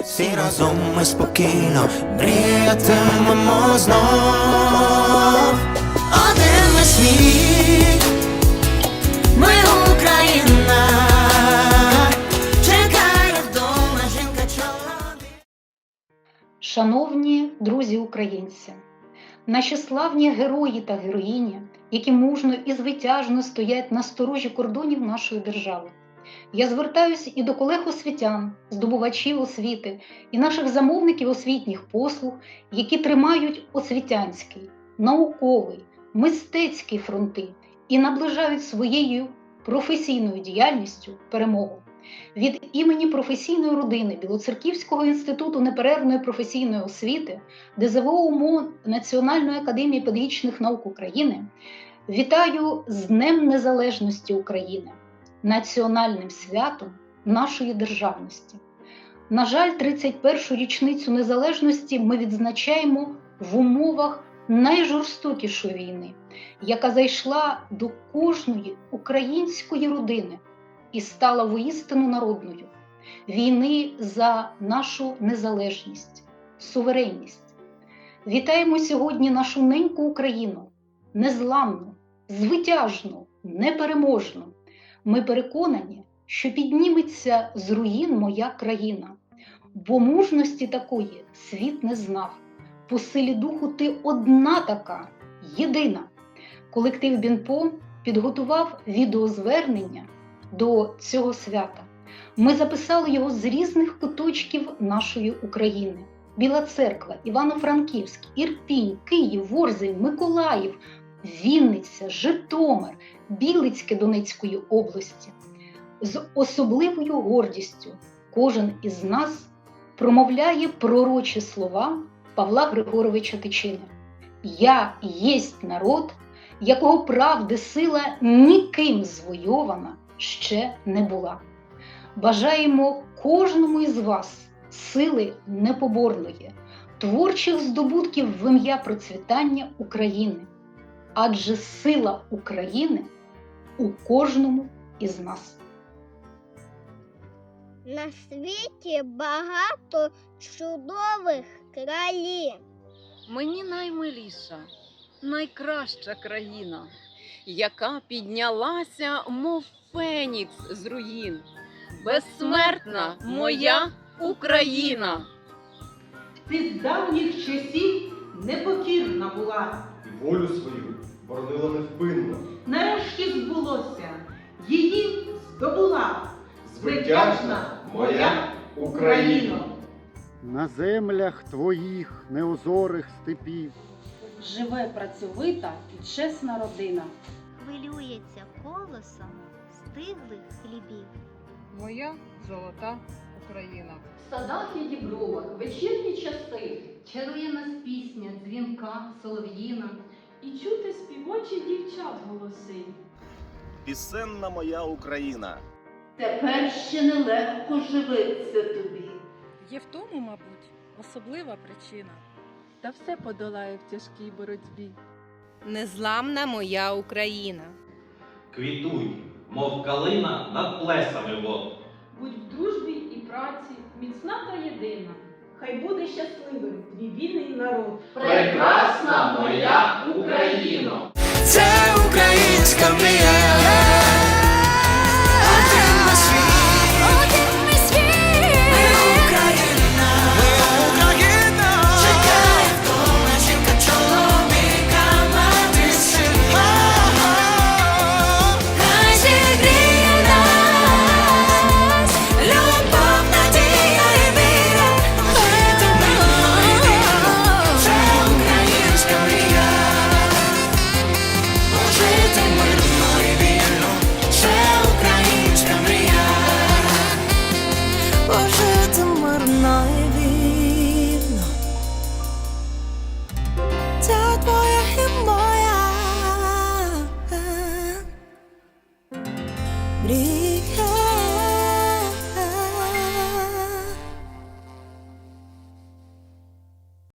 всі разом ми спокійно мріятимемо знов. Один ми світ, ми Україна, чекає вдома жінка чоловік. Шановні друзі українці, наші славні герої та героїні, які мужно і звитяжно стоять на сторожі кордонів нашої держави. Я звертаюся і до колег освітян, здобувачів освіти, і наших замовників освітніх послуг, які тримають освітянський, науковий, мистецький фронти і наближають своєю професійною діяльністю перемогу. Від імені професійної родини Білоцерківського інституту неперервної професійної освіти ДЗВО УМО Національної академії педагогічних наук України вітаю з Днем Незалежності України, національним святом нашої державності. На жаль, 31-ю річницю незалежності ми відзначаємо в умовах найжорстокішої війни, яка зайшла до кожної української родини і стала воістину народною війни за нашу незалежність, суверенність. Вітаємо сьогодні нашу неньку Україну, незламну, звитяжну, непереможну. Ми переконані, що підніметься з руїн моя країна, бо мужності такої світ не знав. По силі духу ти одна така, єдина. Колектив Бінпо підготував відеозвернення до цього свята. Ми записали його з різних куточків нашої України: Біла Церква, Івано-Франківськ, Ірпінь, Київ, Ворзель, Миколаїв, Вінниця, Житомир, Білицьке Донецької області. З особливою гордістю кожен із нас промовляє пророчі слова Павла Григоровича Тичини. Я єсть народ, якого правди сила ніким звойована ще не була. Бажаємо кожному із вас сили непоборної, творчих здобутків в ім'я процвітання України, адже сила України у кожному із нас. На світі багато чудових країн. Мені наймиліша, найкраща країна, яка піднялася, мов фенікс з руїн. Безсмертна моя Україна. Ти з давніх часів непокірна була. Волю свою боронила невпинно. Нарешті збулося. Її здобула. Звитяжна моя Україна. На землях твоїх неозорих степів, живе працьовита і чесна родина. Хвилюється колосом стиглих хлібів. Моя золота Україна. В садах і дібровах, вечірні часи, чарує нас пісня, дзвінка, солов'їна. І чути співочі дівчат голоси. Пісенна моя Україна. Тепер ще нелегко живеться тобі. Є в тому, мабуть, особлива причина. Та все подолає в тяжкій боротьбі. Незламна моя Україна. Квітуй, мов калина над плесами вод. Будь в дружбі і праці, міцна та єдина. Хай буде щасливим твій вільний народ. Прекрасна моя Україно! Це українська мрія. 离开。